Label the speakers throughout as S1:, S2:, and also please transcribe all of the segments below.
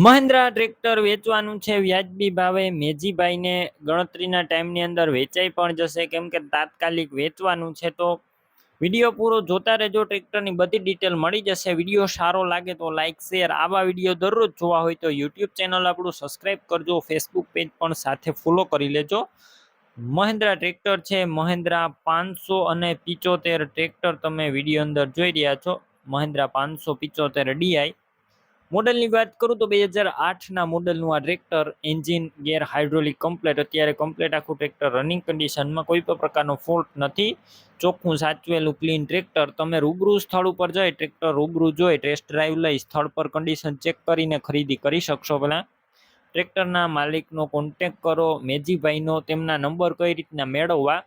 S1: Mahindra tractor વેચવાનું છે. વ્યાજબી ભાવે મેજીભાઈને ગણતરીના ટાઈમની અંદર વેચાઈ પણ જશે. કેમ કે તાત્કાલિક વેચવાનું છે તો વીડિયો પૂરો જોતા રહેજો. ટ્રેક્ટરની બધી ડિટેલ મળી જશે. વીડિયો સારો લાગે તો લાઇક શેર આવા વીડિયો દરરોજ જોવા હોય તો યુટ્યુબ ચેનલ આપણું સબસ્ક્રાઈબ કરજો. ફેસબુક પેજ પણ સાથે ફોલો કરી લેજો. મહિન્દ્રા ટ્રેક્ટર છે. મહિન્દ્રા પાંચસો અને પિચોતેર ટ્રેક્ટર તમે વીડિયો અંદર જોઈ રહ્યા છો. મહિન્દ્રા પાંચસો પિચોતેર ડીઆઈ. મોડલની વાત કરું તો બે હજાર આઠના મોડલનું આ tractor engine gear hydraulic complete. અત્યારે કમ્પ્લેટ આખું ટ્રેક્ટર રનિંગ કન્ડિશનમાં કોઈ પણ પ્રકારનો ફોલ્ટ નથી. ચોખ્ખું સાચવેલું ક્લીન ટ્રેક્ટર. તમે રૂબરૂ સ્થળ ઉપર જઈ ટ્રેક્ટર રૂબરૂ જોઈ ટેસ્ટ ડ્રાઈવ લઈ, સ્થળ પર કન્ડિશન ચેક કરીને ખરીદી કરી શકશો પહેલાં ટ્રેક્ટરના માલિકનો કોન્ટેક કરો, મેજીભાઈનો તેમના નંબર કઈ રીતના મેળવવા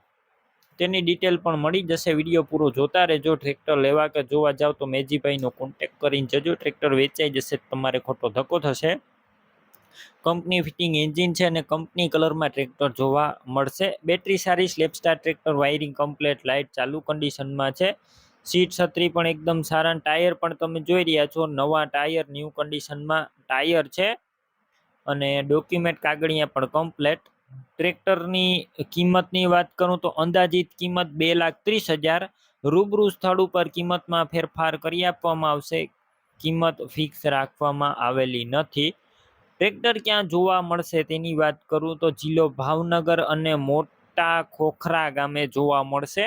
S1: તેની ડિટેલ પણ મળી જશે. વીડિયો પૂરો જોતા રહેજો. ટ્રેક્ટર લેવા કે જોવા જાવ તો મેજીભાઈનો કોન્ટેક કરીને જજો. ટ્રેક્ટર વેચાઈ જશે તમારે ખોટો ધક્કો થશે. કંપની ફિટિંગ એન્જિન છે અને કંપની કલરમાં ટ્રેક્ટર જોવા મળશે. બેટરી સારી સ્લેપસ્ટાર ટ્રેક્ટર વાયરિંગ કમ્પ્લેટ લાઇટ ચાલુ કન્ડિશનમાં છે. સીટ છત્રી પણ એકદમ સારા ટાયર પણ તમે જોઈ રહ્યા છો. નવા ટાયર ન્યૂ કન્ડિશનમાં ટાયર છે. અને ડોક્યુમેન્ટ કાગળિયા પણ કમ્પ્લેટ ટ્રેક્ટરની કિંમતની વાત કરું તો અંદાજિત કિંમત બે લાખ ત્રીસ હજાર, રૂબરૂ સ્થળ ઉપર કિંમતમાં ફેરફાર કરી આપવામાં આવશે. કિંમત ફિક્સ રાખવામાં આવેલી નથી. ટ્રેક્ટર ક્યાં જોવા મળશે તેની વાત કરું તો જિલ્લો ભાવનગર અને મોટા ખોખરા ગામે જોવા મળશે.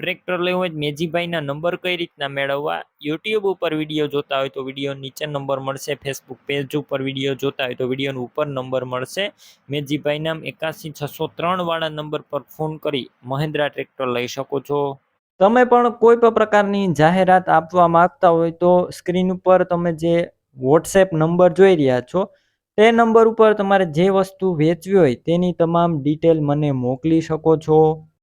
S1: ટ્રેક્ટર લેવું હોય મેજીભાઈના નંબર કઈ રીતના મેળવવા? યુટ્યુબ ઉપર વીડિયો જોતા હોય તો વીડિયો નીચે નંબર મળશે. ફેસબુક પેજ ઉપર વીડિયો જોતા હોય તો વિડીયોનો ઉપર નંબર મળશે. મેજીભાઈના એકાસી છસો ત્રણવાળા નંબર પર ફોન કરી મહેન્દ્રા ટ્રેક્ટર લઈ શકો છો. તમે પણ કોઈ પણ પ્રકારની જાહેરાત આપવા માંગતા હોય તો સ્ક્રીન ઉપર તમે જે વોટ્સએપ નંબર જોઈ રહ્યા છો, તે નંબર ઉપર તમારે જે વસ્તુ વેચવી હોય તેની તમામ ડિટેલ મને મોકલી શકો છો.